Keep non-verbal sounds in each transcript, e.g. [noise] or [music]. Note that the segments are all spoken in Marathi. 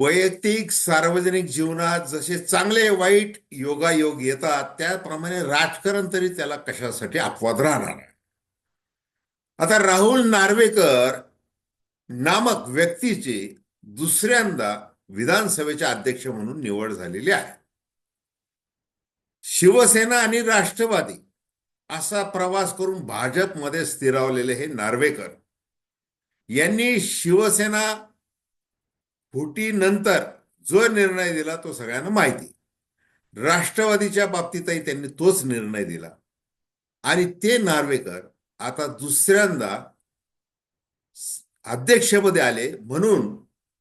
वैयक्तिक सार्वजनिक जीवनात जसे चांगले वाईट योगायोग येतात त्याप्रमाणे राजकारण तरी त्याला कशासाठी अपवाद राहणार आहे? आता राहुल नार्वेकर नामक व्यक्तीची दुसऱ्यांदा विधानसभेचे अध्यक्ष म्हणून निवड झालेली आहे. शिवसेना आणि राष्ट्रवादी असा प्रवास करून भाजपमध्ये स्थिरावलेले हे नार्वेकर यांनी शिवसेना फुटीनंतर जो निर्णय दिला तो सगळ्यांना माहिती. राष्ट्रवादीच्या बाबतीतही त्यांनी तोच निर्णय दिला. आणि ते नार्वेकर आता दुसऱ्यांदा अध्यक्षपदी आले म्हणून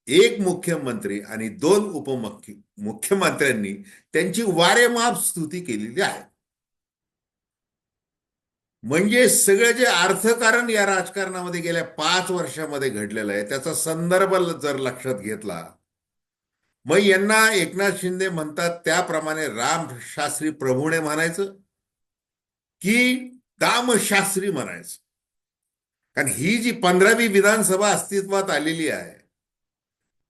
एक मुख्यमंत्री आणि दोन उपमुख्य मुख्यमंत्र्यांनी त्यांची वारेमाप स्तुती केलेली आहे. म्हणजे सगळं जे अर्थकारण या राजकारणामध्ये गेल्या पाच वर्षामध्ये घडलेलं आहे त्याचा संदर्भ जर लक्षात घेतला मग यांना एकनाथ शिंदे म्हणतात त्याप्रमाणे रामशास्त्री प्रभूने म्हणायचं की दामशास्त्री म्हणायचं. कारण ही जी पंधरावी विधानसभा अस्तित्वात आलेली आहे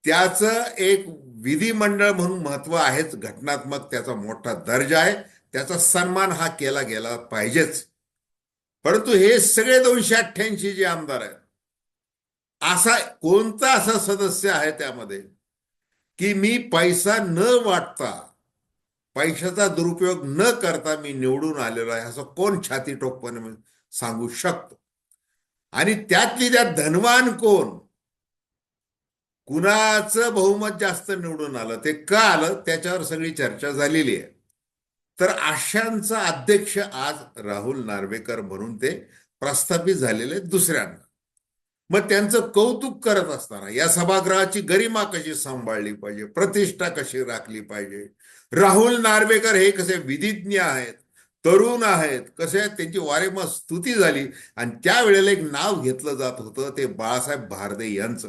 त्याचं एक विधिमंडळ म्हणून महत्त्व आहेच घटनात्मक त्याचा मोठा दर्जा आहे त्याचा सन्मान हा केला गेला पाहिजेच. परंतु हे सगळे दोनशे अठ्ठ्याऐंशी जे आमदार आहेत असा कोणता असा सदस्य आहे त्यामध्ये की मी पैसा न वाटता पैशाचा दुरुपयोग न करता मी निवडून आलेलो आहे असं कोण छाती टोकपणे सांगू शकतो? आणि त्यातली त्यात धनवान कोण? कुणाचं बहुमत जास्त निवडून आलं ते का आलं? त्याच्यावर सगळी चर्चा झालेली आहे. तर आशांचा अध्यक्ष आज राहुल नार्वेकर म्हणून ते प्रस्थापित झालेले दुसऱ्यांना मग त्यांचं कौतुक करत असताना या सभागृहाची गरिमा कशी सांभाळली पाहिजे? प्रतिष्ठा कशी राखली पाहिजे? राहुल नार्वेकर हे कसे विधिज्ञ आहेत? तरुण आहेत? कसे त्यांची वारेमा स्तुती झाली आणि त्यावेळेला एक नाव घेतलं जात होतं ते बाळासाहेब भारदे यांचं.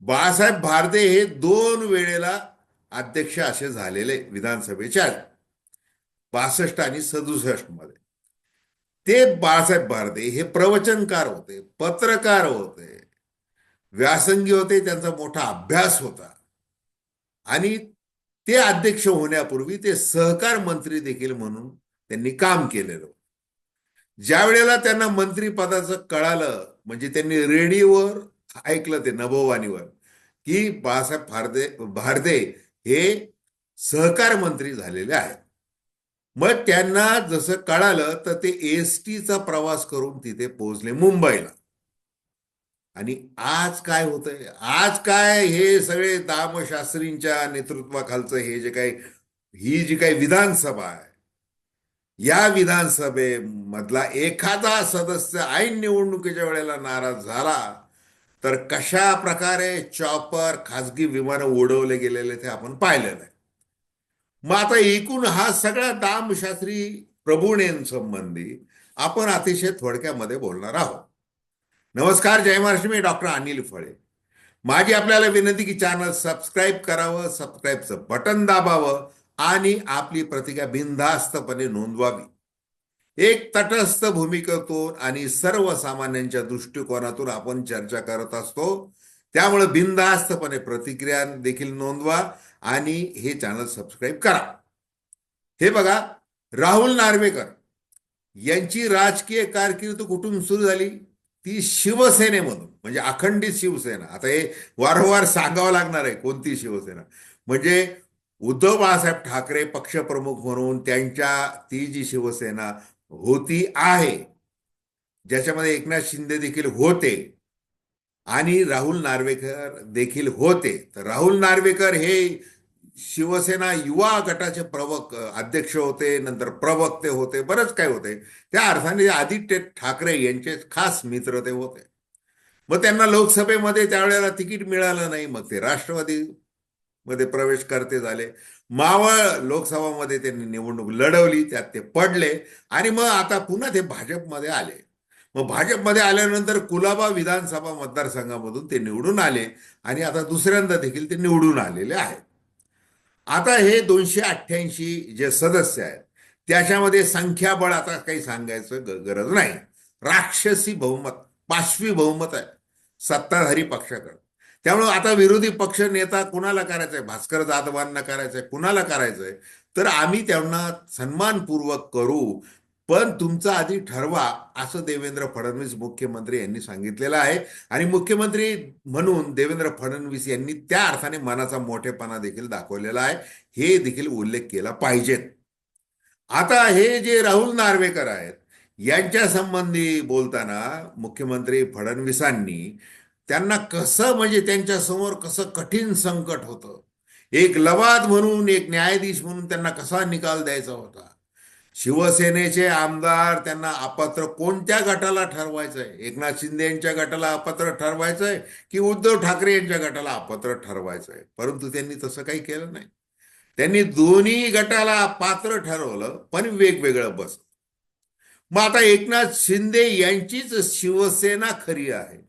बाळासाहेब भारदे हे दोन वेळेला अध्यक्ष असे झालेले विधानसभेचे आहेत. बासष्ट आणि सदुसष्टमध्ये. ते बाळासाहेब भारदे हे प्रवचनकार होते पत्रकार होते व्यासंगी होते त्यांचा मोठा अभ्यास होता. आणि ते अध्यक्ष होण्यापूर्वी ते सहकार मंत्री देखील म्हणून त्यांनी काम केलेलं. ज्या वेळेला त्यांना मंत्रीपदाचं कळालं म्हणजे त्यांनी रेडिओवर ऐकलं ते नभोवाणीवर की बाळासाहेब भारदे भारदे हे सहकार मंत्री झालेले आहेत. मग त्यांना जसं कळालं तर ते एस टीचा प्रवास करून तिथे पोहोचले मुंबईला. आणि आज काय होतंय? आज काय हे सगळे दामशास्त्रींच्या नेतृत्वाखालचं हे जे काही ही जी काही विधानसभा आहे या विधानसभेमधला एखादा सदस्य ऐन निवडणुकीच्या वेळेला नाराज झाला तर कशा प्रकारे चॉपर खासगी विमानं उडवले गेलेले ते आपण पाहिलं नाही मग आता एकूण हा सगळा दामशास्त्री प्रभूणेंसंबंधी आपण अतिशय थोडक्यामध्ये बोलणार आहोत. नमस्कार जय महाराष्ट्र मी डॉक्टर अनिल फळे. माझी आपल्याला विनंती की चॅनल सबस्क्राईब करावं सबस्क्राईबचं बटन दाबावं आणि आपली प्रतिक्रिया बिनधास्तपणे नोंदवावी. एक तटस्थ भूमिकेतून आणि सर्वसामान्यांच्या दृष्टिकोनातून आपण चर्चा करत असतो. त्यामुळे बिनधास्तपणे प्रतिक्रिया देखील नोंदवा. आणि हे चॅनल सबस्क्राईब करा. हे बघा राहुल नार्वेकर यांची राजकीय कारकीर्द कुठून सुरू झाली? ती शिवसेनेमधून म्हणजे अखंडित शिवसेना. आता हे वारंवार सांगावं लागणार आहे कोणती शिवसेना? म्हणजे उद्धव बाळासाहेब ठाकरे पक्षप्रमुख म्हणून त्यांच्या ती जी शिवसेना होती आहे ज्याच्यामध्ये एकनाथ शिंदे देखील होते आणि राहुल नार्वेकर देखील होते. तर राहुल नार्वेकर हे शिवसेना युवा गटाचे प्रवक अध्यक्ष होते नंतर प्रवक्ते होते बरंच काय होते. त्या अर्थाने आदित्य ठाकरे यांचे खास मित्र ते होते. मग त्यांना लोकसभेमध्ये त्यावेळेला तिकीट मिळालं नाही. मग ते राष्ट्रवादी मध्ये प्रवेश करते झाले. मावळ लोकसभामध्ये त्यांनी निवडणूक लढवली त्यात ते पडले. आणि मग आता पुन्हा ते भाजपमध्ये आले. मग भाजपमध्ये आल्यानंतर कुलाबा विधानसभा मतदारसंघामधून ते निवडून आले आणि आता दुसऱ्यांदा देखील ते निवडून आलेले आहेत. आता हे दोनशे अठ्ठ्याऐंशी जे सदस्य आहेत त्याच्यामध्ये संख्याबळ आता काही सांगायचं गरज नाही. राक्षसी बहुमत पाचवी बहुमत आहे सत्ताधारी पक्षाकडे. त्यामुळे आता विरोधी पक्ष नेता कुणाला करायचंय? भास्कर जाधवांना करायचंय कुणाला करायचंय? तर आम्ही त्यांना सन्मानपूर्वक करू पण तुमचा आधी ठरवा असं देवेंद्र फडणवीस मुख्यमंत्री यांनी सांगितलेलं आहे. आणि मुख्यमंत्री म्हणून देवेंद्र फडणवीस यांनी त्या अर्थाने मनाचा मोठेपणा देखील दाखवलेला आहे. हे देखील उल्लेख केला पाहिजेत. आता हे जे राहुल नार्वेकर आहेत यांच्या संबंधी बोलताना मुख्यमंत्री फडणवीसांनी त्यांना कसं म्हणजे त्यांच्यासमोर कसं कठीण संकट होतं. एक लवाद म्हणून एक न्यायाधीश म्हणून त्यांना कसा निकाल द्यायचा होता? शिवसेनेचे आमदार त्यांना अपात्र कोणत्या गटाला ठरवायचंय? एकनाथ शिंदे यांच्या गटाला अपात्र ठरवायचंय की उद्धव ठाकरे यांच्या गटाला अपात्र ठरवायचंय? परंतु त्यांनी तसं काही केलं नाही. त्यांनी दोन्ही गटाला पात्र ठरवलं पण वेगवेगळं बस मग आता एकनाथ शिंदे यांचीच शिवसेना खरी आहे.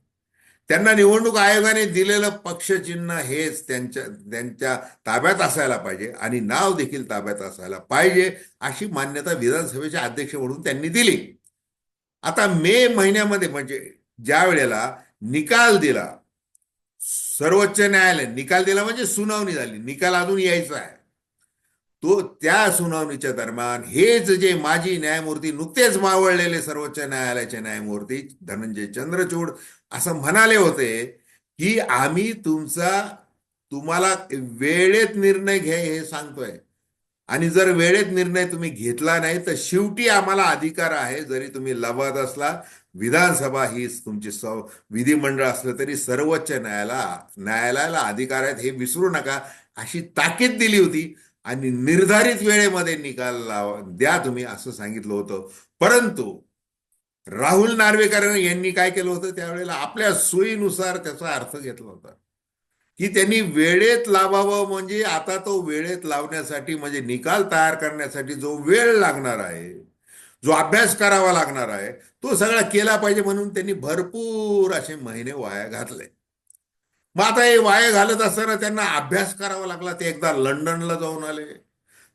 त्यांना निवडणूक आयोगाने दिलेलं पक्षचिन्ह हेच त्यांच्या त्यांच्या ताब्यात असायला पाहिजे आणि नाव देखील ताब्यात असायला पाहिजे अशी मान्यता विधानसभेचे अध्यक्ष म्हणून त्यांनी दिली. आता मे महिन्यामध्ये म्हणजे ज्या वेळेला निकाल दिला सर्वोच्च न्यायालय निकाल दिला म्हणजे सुनावणी झाली निकाल अजून यायचा आहे. तो त्या सुनावणीच्या दरम्यान हेच जे माजी न्यायमूर्ती नुकतेच मावळलेले सर्वोच्च न्यायालयाचे न्यायमूर्ती धनंजय चंद्रचूड असं म्हणाले होते की आम्ही तुमचा तुम्हाला वेळेत निर्णय घ्या हे सांगतोय. आणि जर वेळेत निर्णय तुम्ही घेतला नाही तर शेवटी आम्हाला अधिकार आहे जरी तुम्ही लवाद असला विधानसभा ही तुमची सौ विधिमंडळ असलं तरी सर्वोच्च न्यायालया न्यायालयाला अधिकार आहेत हे विसरू नका अशी ताकीद दिली होती. आणि निर्धारित वेळेमध्ये निकाल लावा द्या तुम्ही असं सांगितलं होतं. परंतु राहुल नार्वेकर यांनी काय केलं होतं? त्यावेळेला आपल्या सोयीनुसार त्याचा अर्थ घेतला होता. की त्यांनी वेळेत लावावं म्हणजे आता तो वेळेत लावण्यासाठी म्हणजे निकाल तयार करण्यासाठी जो वेळ लागणार आहे जो अभ्यास करावा लागणार आहे तो सगळा केला पाहिजे म्हणून त्यांनी भरपूर असे महिने वाया घातले. मग आता हे वाया घालत असताना त्यांना अभ्यास करावा लागला. ते एकदा लंडनला जाऊन आले.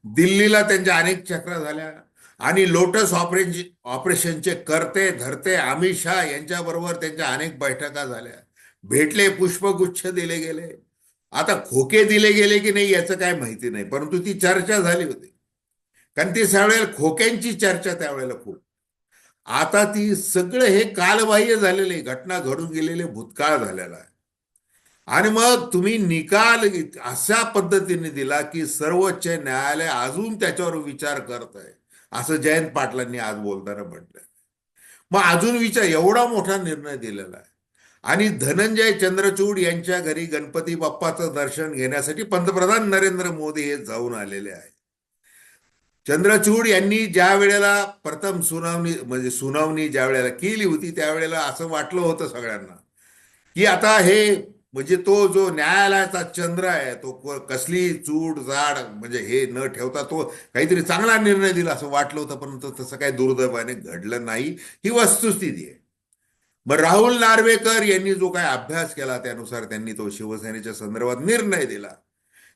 दिल्लीला त्यांच्या अनेक चक्र झाल्या. आणि लोटस ऑपरेशन ऑपरेशनचे करते धरते अमित शहा यांच्याबरोबर त्यांच्या अनेक बैठका झाल्या. भेटले पुष्पगुच्छ दिले गेले. आता खोके दिले गेले की नाही याचं काय माहिती नाही परंतु ती चर्चा झाली होती. कारण ती सगळ्या खोक्यांची चर्चा त्यावेळेला खूप. आता ती सगळं हे कालबाह्य झालेले घटना घडून गेलेले भूतकाळ झालेला आहे. आणि मग तुम्ही निकाल अशा पद्धतीने दिला की सर्वोच्च न्यायालय अजून त्याच्यावर विचार करत आहे असं जयंत पाटलांनी आज बोलताना म्हटलं मग अजून विचार एवढा मोठा निर्णय दिलेला आहे. आणि धनंजय चंद्रचूड यांच्या घरी गणपती बाप्पाचं दर्शन घेण्यासाठी पंतप्रधान नरेंद्र मोदी हे जाऊन आलेले आहेत. चंद्रचूड यांनी ज्या वेळेला प्रथम सुनावणी म्हणजे सुनावणी ज्या वेळेला केली होती त्यावेळेला असं वाटलं होतं सगळ्यांना की आता हे म्हणजे तो जो न्यायालयाचा चंद्र आहे तो कसली चूड जाड म्हणजे हे न ठेवता तो काहीतरी चांगला निर्णय दिला असं वाटलं होतं परंतु तसं काही दुर्दैवाने घडलं नाही. ही वस्तुस्थिती आहे. मग राहुल नार्वेकर यांनी जो काही अभ्यास केला त्यानुसार त्यांनी तो शिवसेनेच्या संदर्भात निर्णय दिला.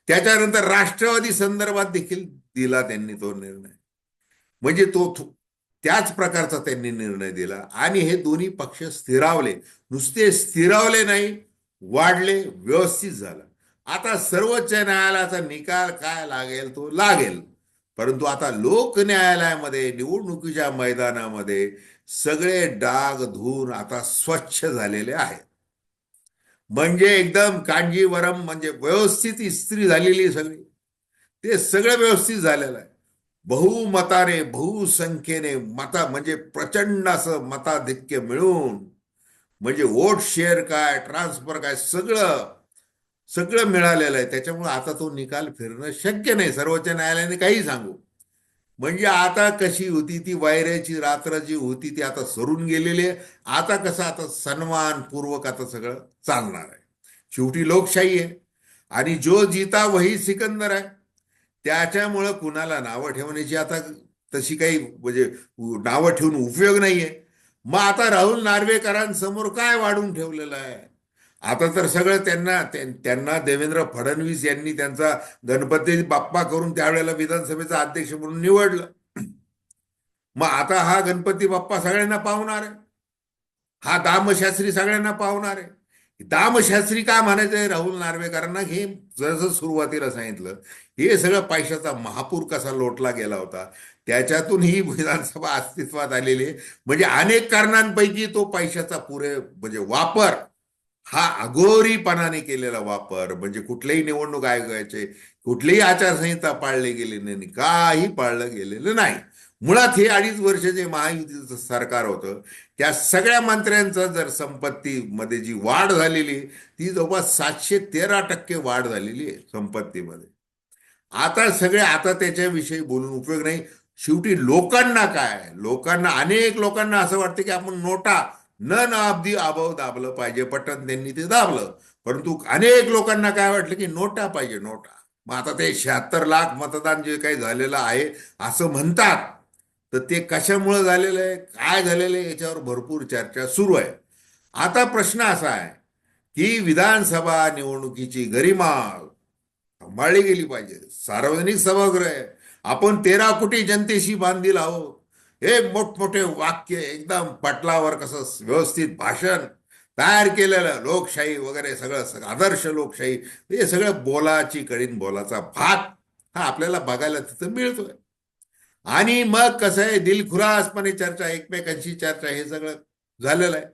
त्याच्यानंतर राष्ट्रवादी संदर्भात देखील दिला त्यांनी तो निर्णय. म्हणजे तो त्याच प्रकारचा त्यांनी निर्णय दिला. आणि हे दोन्ही पक्ष स्थिरावले. नुसते स्थिरावले नाही वाढले व्यवस्थित झालं. आता सर्वोच्च न्यायालयाचा निकाल काय लागेल तो लागेल. परंतु आता लोक न्यायालयामध्ये निवडणुकीच्या मैदानामध्ये सगळे डाग धुऊन आता स्वच्छ झालेले आहेत. म्हणजे एकदम कांजीवरम म्हणजे व्यवस्थित इस्त्री झालेली सगळी. ते सगळं व्यवस्थित झालेलं आहे. बहुमताने बहुसंख्येने मता म्हणजे प्रचंड असं मताधिक्य मिळून म्हणजे वोट शेअर काय ट्रान्सफर काय सगळं सगळं मिळालेलं आहे. त्याच्यामुळे आता तो निकाल फिरणं शक्य नाही. सर्वोच्च न्यायालयाने काही सांगू. म्हणजे आता कशी होती ती वायऱ्याची रात्र जी होती ती आता सरून गेलेली आहे. आता कसं आता सन्मानपूर्वक आता सगळं चालणार आहे. शेवटी लोकशाही आहे. आणि जो जिता वही सिकंदर आहे. त्याच्यामुळं कुणाला नावं ठेवण्याची आता तशी काही म्हणजे नावं ठेवून उपयोग नाही आहे मग आता राहुल नार्वेकरांसमोर काय वाढून ठेवलेलं आहे? आता तर सगळं त्यांना त्यांना देवेंद्र फडणवीस यांनी त्यांचा गणपती बाप्पा करून त्यावेळेला विधानसभेचा अध्यक्ष म्हणून निवडलं. [clears throat] मग आता हा गणपती बाप्पा सगळ्यांना पावणार आहे. हा दामशास्त्री सगळ्यांना पावणार आहे. दामशास्त्री काय म्हणायचंय राहुल नार्वेकरांना हे जसं सुरुवातीला सांगितलं हे सगळं पैशाचा महापूर कसा लोटला गेला होता त्याच्यातून ही विधानसभा अस्तित्वात आलेली आहे. म्हणजे अनेक कारणांपैकी तो पैशाचा पुरे म्हणजे वापर हा अघोरीपणाने केलेला वापर म्हणजे कुठल्याही निवडणूक आयोगाचे कुठलीही आचारसंहिता पाळली गेली नाही काही पाळलं गेलेलं नाही. मुळात हे अडीच वर्ष जे महायुतीचं सरकार होतं त्या सगळ्या मंत्र्यांचं जर संपत्तीमध्ये जी वाढ झालेली ती जवळपास सातशे तेरा टक्के वाढ झालेली आहे संपत्तीमध्ये. आता सगळे आता त्याच्याविषयी बोलून उपयोग नाही. शेवटी लोकांना काय लोकांना अनेक लोकांना असं वाटतं की आपण नोटा न न अभाव दाबलं पाहिजे. पटन त्यांनी ते दाबलं. परंतु अनेक लोकांना काय वाटलं की नोटा पाहिजे नोटा. मग आता ते शहात्तर लाख मतदान जे काही झालेलं आहे असं म्हणतात. तर ते कशामुळे झालेलं आहे? काय झालेलं आहे? याच्यावर भरपूर चर्चा सुरू आहे. आता प्रश्न असा आहे की विधानसभा निवडणुकीची गरिमा सांभाळली गेली पाहिजे. सार्वजनिक सभागृह आहे. आपण तेरा कोटी जनतेशी बांधील आहोत. हे मोठमोठे वाक्य एकदम पटलावर कसं व्यवस्थित भाषण तयार केलेलं लोकशाही वगैरे सगळं आदर्श लोकशाही हे सगळं बोलाची कडीन बोलाचा भाग हा आपल्याला बघायला तिथं मिळतोय. आणि मग कसं आहे दिलखुरासपणे चर्चा एकमेकांशी चर्चा हे सगळं झालेलं आहे.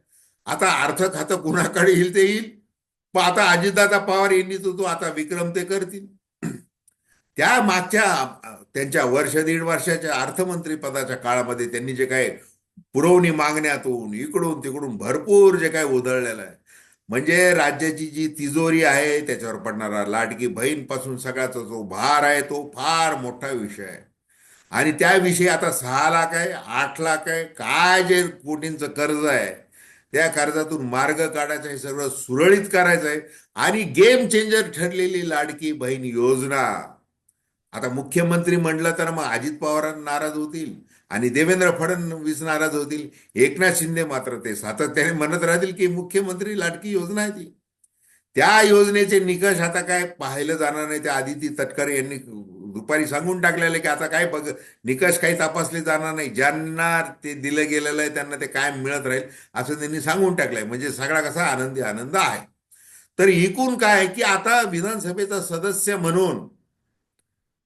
आता अर्थ खातं कुणाकडे येईल ते येईल. पण आता अजितदादा पवार यांनी तो तो आता विक्रम ते करतील. त्या मागच्या त्यांच्या वर्ष दीड वर्षाच्या अर्थमंत्री पदाच्या काळामध्ये त्यांनी जे काय पुरवणी मागण्यातून इकडून तिकडून भरपूर जे काय उधळलेलं आहे. म्हणजे राज्याची जी तिजोरी आहे त्याच्यावर पडणारा लाडकी बहीणपासून सगळ्याचा जो भार आहे तो फार मोठा विषय आहे. आणि त्याविषयी आता सहा लाख आहे आठ लाख आहे काय जे कोटींचं कर्ज आहे त्या कर्जातून मार्ग काढायचा हे सगळं सुरळीत करायचं आहे. आणि गेम चेंजर ठरलेली लाडकी बहीण योजना आता मुख्यमंत्री म्हटलं तर मग अजित पवार नाराज होतील आणि देवेंद्र फडणवीस नाराज होतील. एकनाथ शिंदे मात्र ते सातत्याने म्हणत राहतील की मुख्यमंत्री लाडकी योजना आहे ती. त्या योजनेचे निकष आता काय पाहिलं जाणार नाही. त्या आदिती तटकर यांनी दुपारी सांगून टाकलेलं की आता काय बघ निकष काही तपासले जाणार नाही. ज्यांना ते दिलं गेलेलं आहे त्यांना ते काय मिळत राहील असं त्यांनी सांगून टाकलंय. म्हणजे सगळा कसा आनंदी आनंद आहे. तर एकूण काय की आता विधानसभेचा सदस्य म्हणून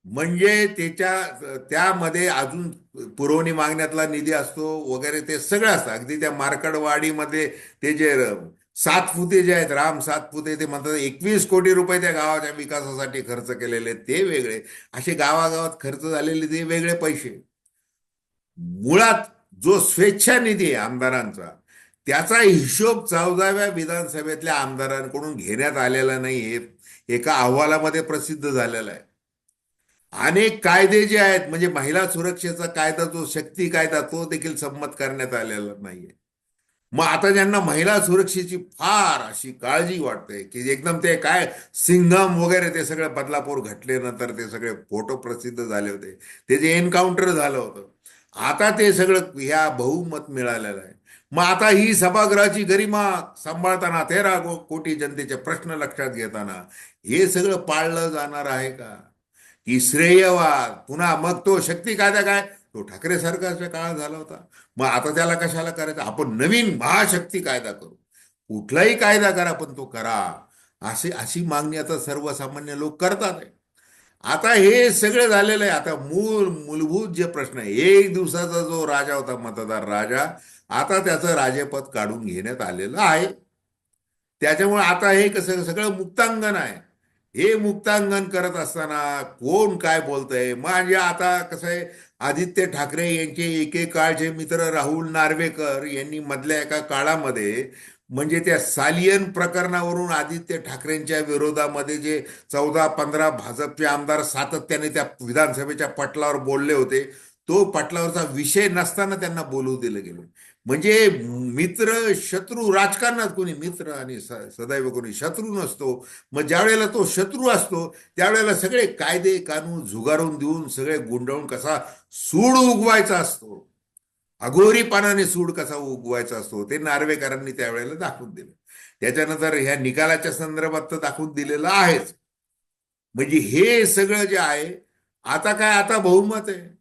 म्हणजे त्याच्या त्यामध्ये अजून पुरवणी मागण्यातला निधी असतो वगैरे ते सगळं असतं. अगदी त्या मार्कडवाडीमध्ये ते जे सात फुते जे आहेत राम सात फुते ते म्हणतात एकवीस कोटी रुपये त्या गावाच्या विकासासाठी खर्च केलेले ते वेगळे. असे गावागावात खर्च झालेले ते वेगळे पैसे. मुळात जो स्वेच्छा निधी आहे आमदारांचा त्याचा हिशोब चौदाव्या विधानसभेतल्या आमदारांकडून घेण्यात आलेला नाही एका अहवालामध्ये प्रसिद्ध झालेला आहे. अनेक कायदे जे आहेत म्हणजे महिला सुरक्षेचा कायदा जो शक्ती कायदा तो देखील संमत करण्यात आलेला नाहीये. मग आता ज्यांना महिला सुरक्षेची फार अशी काळजी वाटते की एकदम ते काय सिंघम वगैरे ते सगळे बदलापूर घटल्यानंतर ते सगळे फोटो प्रसिद्ध झाले होते. ते जे एन्काउंटर झालं होतं. आता ते सगळं ह्या बहुमत मिळालेलं आहे. मग आता ही सभागृहाची गरिमा सांभाळताना तेरा कोटी जनतेचे प्रश्न लक्षात घेताना हे सगळं पाळलं जाणार आहे का? की श्रेयवाद पुन्हा मग तो शक्ती कायदा काय? तो ठाकरे सरकारच्या काळात झाला होता. मग आता त्याला कशाला करायचं? आपण नवीन महाशक्ती कायदा करू. कुठलाही कायदा करा पण तो करा. अशी अशी मागणी आता सर्वसामान्य लोक करतात आता हे सगळं झालेलं आहे. आता मूळ मूलभूत जे प्रश्न आहे एक दिवसाचा जो राजा होता मतदार राजा आता त्याचं राजेपद काढून घेण्यात आलेलं आहे. त्याच्यामुळे आता हे कसं सगळं मुक्तांगण आहे. हे मुक्तांगण करत असताना कोण काय बोलतंय? म्हणजे आता कसं आहे आदित्य ठाकरे यांचे एकेकाळचे मित्र राहुल नार्वेकर यांनी मधल्या एका काळामध्ये म्हणजे त्या सालियन प्रकरणावरून आदित्य ठाकरेंच्या विरोधामध्ये जे चौदा पंधरा भाजपचे आमदार सातत्याने त्या विधानसभेच्या पटलावर बोलले होते तो पटलावरचा विषय नसताना त्यांना बोलू दिलं गेलं. म्हणजे मित्र शत्रू राजकारणात कोणी मित्र आणि सदैव कोणी शत्रू नसतो. मग ज्यावेळेला तो शत्रू असतो त्यावेळेला सगळे कायदे कानून झुगारून देऊन सगळे गुंडवून कसा सूड उगवायचा असतो. अघोरीपणाने सूड कसा उगवायचा असतो ते नार्वेकरांनी त्यावेळेला दाखवून दिलं. त्याच्यानंतर ह्या निकालाच्या संदर्भात तर दाखवून दिलेलं आहेच. म्हणजे हे सगळं जे आहे आता काय आता बहुमत आहे?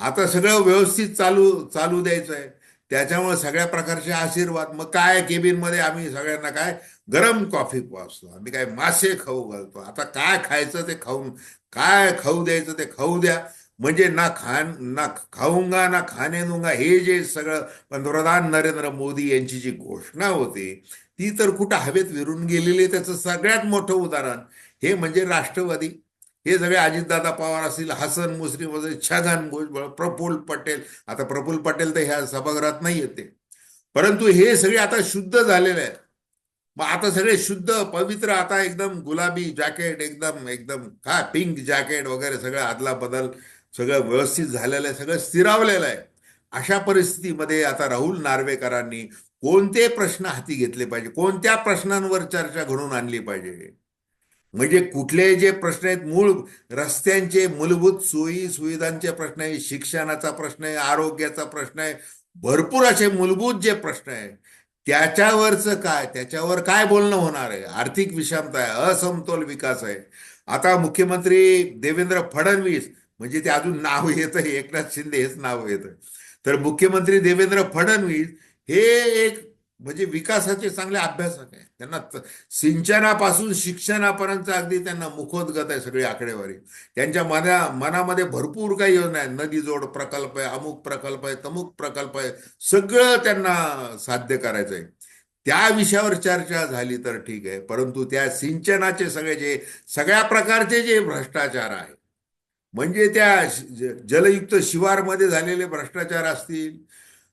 आता सगळं व्यवस्थित चालू चालू द्यायचं आहे त्याच्यामुळे सगळ्या प्रकारचे आशीर्वाद. मग काय केबिनमध्ये आम्ही सगळ्यांना काय गरम कॉफी पाचतो आम्ही काय मासे खाऊ घालतो. आता काय खायचं ते खाऊन काय खाऊ द्यायचं ते खाऊ द्या. म्हणजे ना खान ना खाऊंगा ना खाणे दूंगा हे जे सगळं पंतप्रधान नरेंद्र मोदी यांची जी घोषणा होती ती तर कुठं हवेत विरून गेलेली त्याचं सगळ्यात मोठं उदाहरण. हे म्हणजे राष्ट्रवादी हे सगळे अजितदादा पवार असतील हसन मुश्रीफ असेल छगन भुजबळ प्रफुल्ल पटेल. आता प्रफुल्ल पटेल तर ह्या सभागृहात नाही येते परंतु हे सगळे आता शुद्ध झालेले आहेत. मग आता सगळे शुद्ध पवित्र आता एकदम गुलाबी जॅकेट एकदम एकदम काय पिंक जॅकेट वगैरे सगळं आदला बदल सगळं व्यवस्थित झालेलं आहे सगळं स्थिरावलेलं आहे. अशा परिस्थितीमध्ये आता राहुल नार्वेकरांनी कोणते प्रश्न हाती घेतले पाहिजे? कोणत्या प्रश्नांवर चर्चा घडून आणली पाहिजे? म्हणजे कुठले जे प्रश्न आहेत मूळ रस्त्यांचे मूलभूत सोयी सुविधांचे प्रश्न आहे शिक्षणाचा प्रश्न आहे आरोग्याचा प्रश्न आहे भरपूर असे मूलभूत जे प्रश्न आहे त्याच्यावरचं काय त्याच्यावर काय बोलणं होणार आहे? आर्थिक विषमता आहे असमतोल विकास आहे. आता मुख्यमंत्री देवेंद्र फडणवीस म्हणजे ते अजून नाव येतं एकनाथ शिंदे हेच नाव येतं. तर मुख्यमंत्री देवेंद्र फडणवीस हे एक म्हणजे विकासाचे चांगले अभ्यासक आहे त्यांना सिंचनापासून शिक्षणापर्यंत अगदी त्यांना मुखोद्गत आहे सगळी आकडेवारी. त्यांच्या मना मनामध्ये भरपूर काही योजना आहे नदी जोड प्रकल्प आहे अमुक प्रकल्प आहे तमुक प्रकल्प आहे. सगळं त्यांना साध्य करायचं आहे. त्या विषयावर चर्चा झाली तर ठीक आहे. परंतु त्या सिंचनाचे सगळे जे सगळ्या प्रकारचे जे भ्रष्टाचार आहे म्हणजे त्या जलयुक्त शिवारमध्ये झालेले भ्रष्टाचार असतील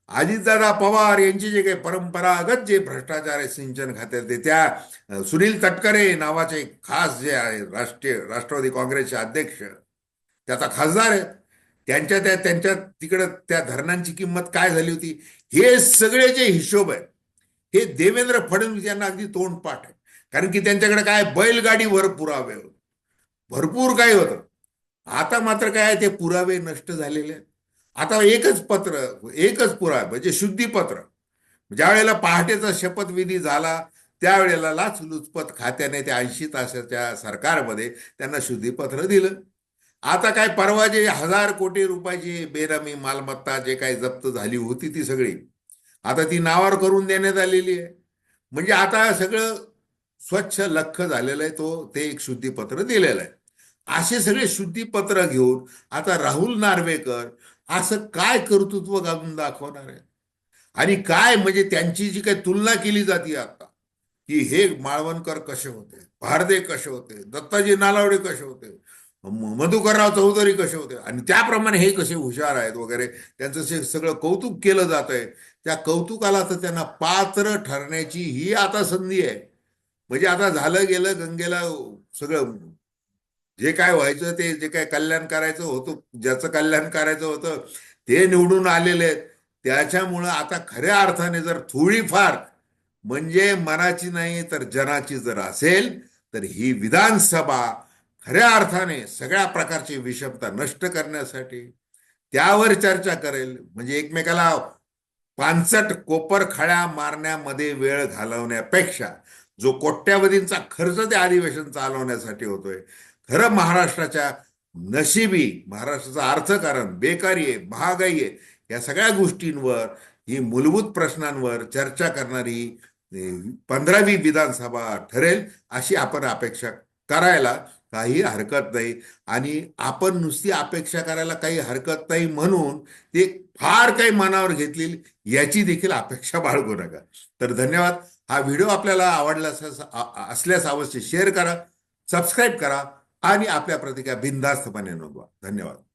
अजितदादा पवार यांची जे काही परंपरागत जे भ्रष्टाचार आहे सिंचन खात्यात ते त्या सुनील तटकरे नावाचे खास जे आहे राष्ट्रीय राष्ट्रवादी काँग्रेसचे अध्यक्ष त्याचा खासदार आहेत. त्यांच्या त्या त्यांच्या तिकडं त्या धरणांची किंमत काय झाली होती? हे सगळे जे हिशोब आहेत हे देवेंद्र फडणवीस यांना अगदी तोंडपाठ आहे कारण की त्यांच्याकडे काय बैलगाडीवर पुरावे होते. भरपूर काही होतं. आता मात्र काय आहे, ते पुरावे नष्ट झालेले आहेत. आता एकच पत्र एकच पुरा म्हणजे शुद्धीपत्र ज्या वेळेला पहाटेचा शपथविधी झाला त्यावेळेला लाचलुचपत खात्याने त्या ऐंशी तासाच्या सरकारमध्ये त्यांना शुद्धीपत्र दिलं. आता काय परवा जे हजार कोटी रुपयाची बेरामी मालमत्ता जे काही जप्त झाली होती ती सगळी आता ती नावावर करून देण्यात आलेली आहे. म्हणजे आता सगळं स्वच्छ लख झालेलं आहे तो ते एक शुद्धीपत्र दिलेलं आहे. असे सगळे शुद्धीपत्र घेऊन आता राहुल नार्वेकर असं काय कर्तृत्व घालून दाखवणार आहे? आणि काय म्हणजे त्यांची जी काही तुलना केली जाते आता की हे माळवणकर कसे होते भारदे कसे होते दत्ताजी नालावडे कसे होते मधुकरराव चौधरी कसे होते? आणि त्याप्रमाणे हे कसे हुशार आहेत वगैरे त्यांचं सगळं कौतुक केलं जात आहे त्या कौतुकाला तर त्यांना पात्र ठरण्याची ही आता संधी आहे. म्हणजे आता झालं गेलं गंगेला सगळं जे काय व्हायचं ते जे काय कल्याण करायचं होतं ज्याचं कल्याण करायचं होतं ते निवडून आलेले आहेत. त्याच्यामुळं आता खऱ्या अर्थाने जर थोडीफार म्हणजे मनाची नाही तर जनाची जर असेल तर ही विधानसभा खऱ्या अर्थाने सगळ्या प्रकारची विषमता नष्ट करण्यासाठी त्यावर चर्चा करेल. म्हणजे एकमेकाला पानसट कोपर खळ्या मारण्यामध्ये वेळ घालवण्यापेक्षा जो कोट्यावधींचा खर्च ते अधिवेशन चालवण्यासाठी होतोय खरं महाराष्ट्राच्या नशिबी महाराष्ट्राचं अर्थकारण बेकारी आहे महागाई आहे या सगळ्या गोष्टींवर ही मूलभूत प्रश्नांवर चर्चा करणारी पंधरावी विधानसभा ठरेल अशी आपण अपेक्षा करायला काही हरकत नाही. आणि आपण नुसती अपेक्षा करायला काही हरकत नाही म्हणून ते फार काही मनावर घेतली याची देखील अपेक्षा बाळगू नका. तर धन्यवाद. हा व्हिडिओ आपल्याला आवडला असल्यास असल्यास अवश्य शेअर करा सबस्क्राईब करा. आणि आपल्या प्रतिक्रिया बिनधास्तपणे नोंदवा. धन्यवाद.